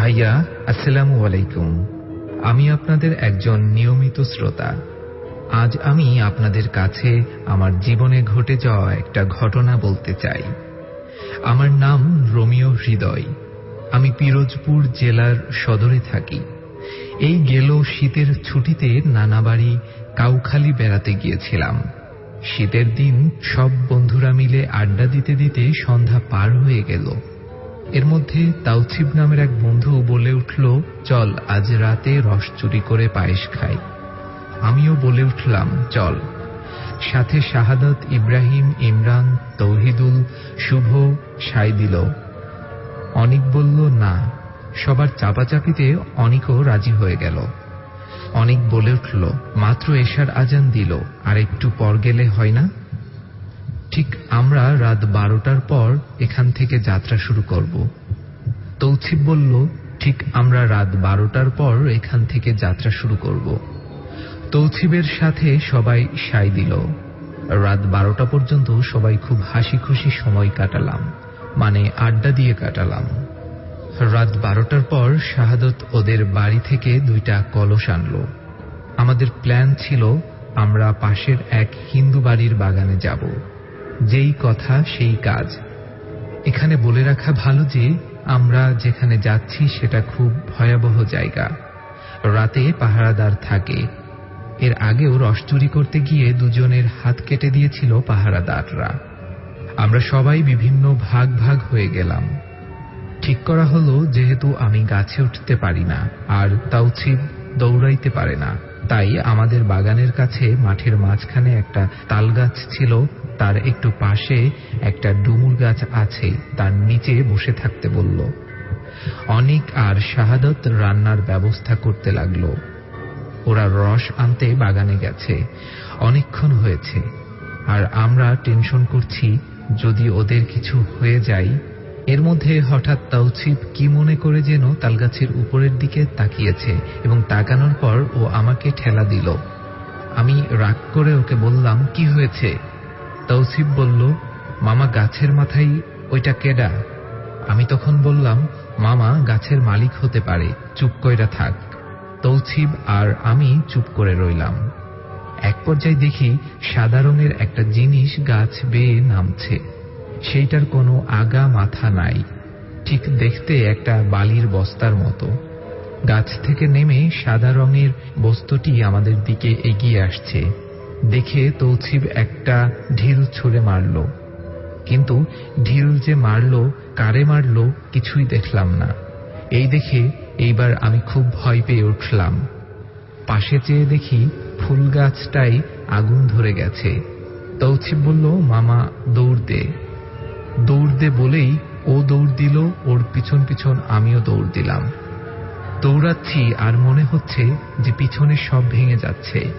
ভাইয়া, আসসালামু আলাইকুম। আমি আপনাদের একজন নিয়মিত শ্রোতা। আজ আমি আপনাদের কাছে আমার জীবনে ঘটে যাওয়া একটা ঘটনা বলতে চাই। আমার নাম রোমিও হৃদয়। আমি পিরোজপুর জেলার সদরে থাকি। এই গেল শীতের ছুটিতে নানা বাড়ি কাউখালি বেড়াতে গিয়েছিলাম। শীতের দিন সব বন্ধুরা মিলে আড্ডা দিতে দিতে সন্ধ্যা পার হয়ে গেল। এর মধ্যে তাওছিব নামের এক বন্ধু বলে উঠল, চল, আজ রাতে রস চুরি করে পায়েস খাই। আমিও বলে উঠলাম, চল। সাথে শাহাদত ইব্রাহিম, ইমরান, তৌহিদুল, শুভ সাই দিল। অনিক বলল, না। সবার চাপাচাপিতে অনিকও রাজি হয়ে গেল। অনেক বলে উঠল, মাত্র এশার আজান দিল, আর একটু পর গেলে হয় না? ঠিক আমরা রাত বারোটার পর এখান থেকে যাত্রা শুরু করব। তৌছিব বলল, ঠিক আমরা রাত বারোটার পর এখান থেকে যাত্রা শুরু করব। তৌছিবের সাথে সবাই সাই দিল। রাত বারোটা পর্যন্ত সবাই খুব হাসি খুশি সময় কাটালাম মানে আড্ডা দিয়ে কাটালাম। রাত বারোটার পর শাহাদত ওদের বাড়ি থেকে দুইটা কলস আনলো। আমাদের প্ল্যান ছিল, আমরা পাশের এক হিন্দু বাড়ির বাগানে যাব। যেই কথা, সেই কাজ। এখানে বলে রাখা ভালো যে, আমরা যেখানে যাচ্ছি, সেটা খুব ভয়াবহ জায়গা। রাতে পাহারাদার থাকে। এর আগেও রস চুরি করতে গিয়ে দুজনের হাত কেটে দিয়েছিল পাহারাদাররা। আমরা সবাই বিভিন্ন ভাগ ভাগ হয়ে গেলাম। ঠিক করা হলো, যেহেতু আমি গাছে উঠতে পারি না, আর তাওছিব দৌড়াইতে পারে না। তাই আমাদের বাগানের কাছে মাঠের মাঝখানে একটা তাল গাছ ছিল, তার একটু পাশে একটা ডুমুর গাছ আছে, তার নিচে বসে থাকতে বলল। অনিক আর শাহাদত রান্নার ব্যবস্থা করতে লাগল। ওরা রস আনতে বাগানে গেছে অনেকক্ষণ হয়েছে। আর আমরা টেনশন করছি, যদি ওদের কিছু হয়ে যায় এর মধ্যে হঠাৎ তাওছিপ কি মনে করে যেন তালগাছের উপরের দিকে তাকিয়েছে এবং তাকানোর পর ও আমাকে ঠেলা দিল। আমি রাগ করে ওকে বললাম, কি হয়েছে? তৌসিফ বলল, মামা, গাছের মাথায় ওইটা কেডা? আমি তখন বললাম, মামা, গাছের মালিক হতে পারে, চুপ কইরা থাক। তৌছিব আর আমি চুপ করে রইলাম। এক পর্যায়ে দেখি সাদা রঙের একটা জিনিস গাছ বেয়ে নামছে। সেইটার কোনো আগা মাথা নাই। ঠিক দেখতে একটা বালির বস্তার মতো। গাছ থেকে নেমে সাদা রঙের বস্তুটি আমাদের দিকে এগিয়ে আসছে। দেখে তৌছিব একটা ঢিল ছুঁড়ে মারল। কিন্তু ঢিল যে মারল, কারে মারল, কিছুই দেখলাম না। এই দেখে এইবার আমি খুব ভয় পেয়ে উঠলাম। পাশে চেয়ে দেখি ফুল গাছটাই আগুন ধরে গেছে। তৌছিব বলল, মামা, দৌড় দে। দৌড় দে বলেই ও দৌড় দিল, ওর পিছন পিছন আমিও দৌড় দিলাম। দৌড়াচ্ছি আর মনে হচ্ছে যে পিছনে সব ভেঙে যাচ্ছে।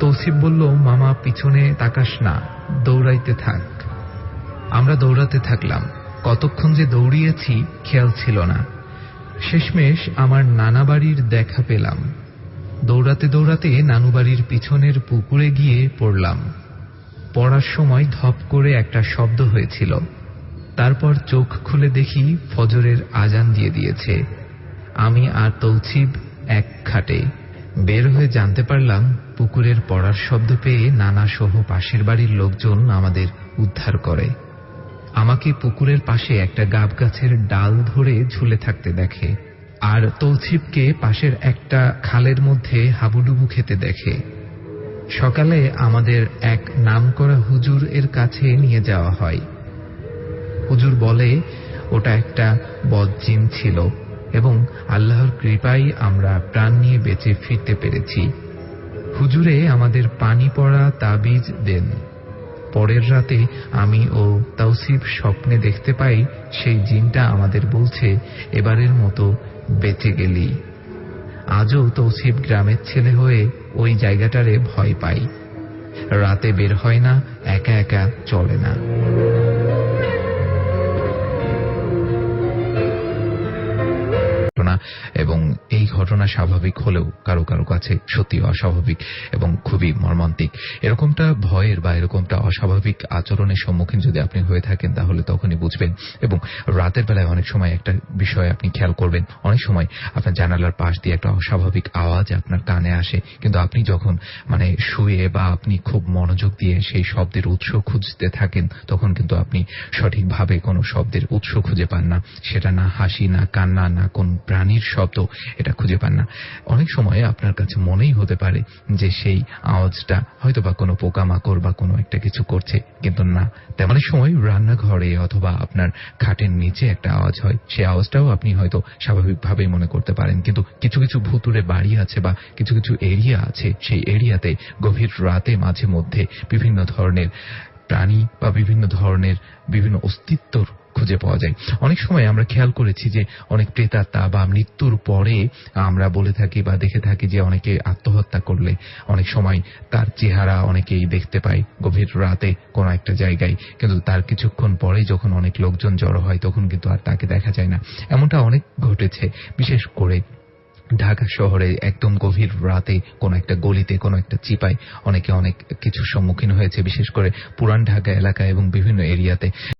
তৌসিফ বলল, মামা, পিছনে তাকাস না, দৌড়াইতে থাক। আমরা দৌড়াতে থাকলাম। কতক্ষণ যে দৌড়িয়েছি খেয়াল ছিল না। শেষমেশ আমার নানা বাড়ির দেখা পেলাম। দৌড়াতে দৌড়াতে নানু বাড়ির পিছনের পুকুরে গিয়ে পড়লাম। পড়ার সময় ধপ করে একটা শব্দ হয়েছিল। তারপর চোখ খুলে দেখি ফজরের আজান দিয়ে দিয়েছে। আমি আর তৌছিব এক খাটে। বের হয়ে জানতে পারলাম পুকুরের পড়ার শব্দ পেয়ে নানা সহ পাশের বাড়ির লোকজন আমাদের উদ্ধার করে। আমাকে পুকুরের পাশে একটা গাব গাছের ডাল ধরে ঝুলে থাকতে দেখে। আর তৌছিবকে পাশের একটা খালের মধ্যে হাবুডুবু খেতে দেখে। সকালে আমাদের এক নামকরা হুজুর এর কাছে নিয়ে যাওয়া হয়। হুজুর বলে, ওটা একটা বদজিন ছিল এবং আল্লাহর কৃপায় আমরা প্রাণ নিয়ে বেঁচে ফিরতে পেরেছি। হুজুরে আমাদের পানি পড়া তাবিজ দেন। পরের রাতে আমি ও তাওসিফ স্বপ্নে দেখতে পাই, সেই জিনটা আমাদের বলছে, এবারের মতো বেঁচে গেলি। আজও তৌসিফ গ্রামের ছেলে হয়ে ওই জায়গাটারে ভয় পাই রাতে বের হয় না, একা একা চলে না। এবং এই ঘটনা স্বাভাবিক হলেও কারও কারও কাছে সত্যি অস্বাভাবিক এবং খুবই মর্মান্তিক। এরকমটা ভয়ের বা এরকমটা অস্বাভাবিক আচরণের সম্মুখীন যদি আপনি হয়ে থাকেন, তাহলে তখনই বুঝবেন এবং রাতের বেলায় অনেক সময় একটা বিষয় আপনি খেয়াল করবেন। অনেক সময় আপনার জানালার পাশ দিয়ে একটা অস্বাভাবিক আওয়াজ আপনার কানে আসে। কিন্তু আপনি যখন মানে শুয়ে বা আপনি খুব মনোযোগ দিয়ে সেই শব্দের উৎস খুঁজতে থাকেন, তখন কিন্তু আপনি সঠিকভাবে কোনো শব্দের উৎস খুঁজে পান না। সেটা না হাসি, না কান্না, না কোন প্রাণীর শব্দ, এটা খুঁজে পান না। অনেক সময় আপনার কাছে মনেই হতে পারে যে সেই আওয়াজটা হয়তো বা কোনো পোকামাকড় বা কোনো একটা কিছু করছে, কিন্তু না। তেমন সময় রান্নাঘরে অথবা আপনার খাটের নিচে একটা আওয়াজ হয় সেই আওয়াজটাও আপনি হয়তো স্বাভাবিকভাবেই মনে করতে পারেন, কিন্তু কিছু কিছু ভুতুরে বাড়ি আছে বা কিছু কিছু এরিয়া আছে, সেই এরিয়াতে গভীর রাতে মাঝে মধ্যে বিভিন্ন ধরনের প্রাণী বা বিভিন্ন ধরনের বিভিন্ন অস্তিত্বর খুঁজে পাওয়া যায়। অনেক সময় আমরা খেয়াল করেছি যে অনেক প্রেতাত্মা বা মৃত্যুর পরে আমরা বলে থাকি বা দেখে থাকি যে অনেকে আত্মহত্যা করলে। অনেক সময় তার চেহারা অনেকেই দেখতে পায় গভীর রাতে কোনো একটা জায়গায়। কিন্তু তার কিছুক্ষণ পরে যখন অনেক লোকজন জড়ো হয়, তখন কিন্তু আর তাকে দেখা যায় না। এমনটা অনেক ঘটেছে। বিশেষ করে ঢাকা শহরে একদম গভীর রাতে কোনো একটা গলিতে, কোনো একটা চিপায় অনেকে অনেক কিছুর সম্মুখীন হয়েছে। বিশেষ করে পুরান ঢাকা এলাকা এবং বিভিন্ন এরিয়াতে।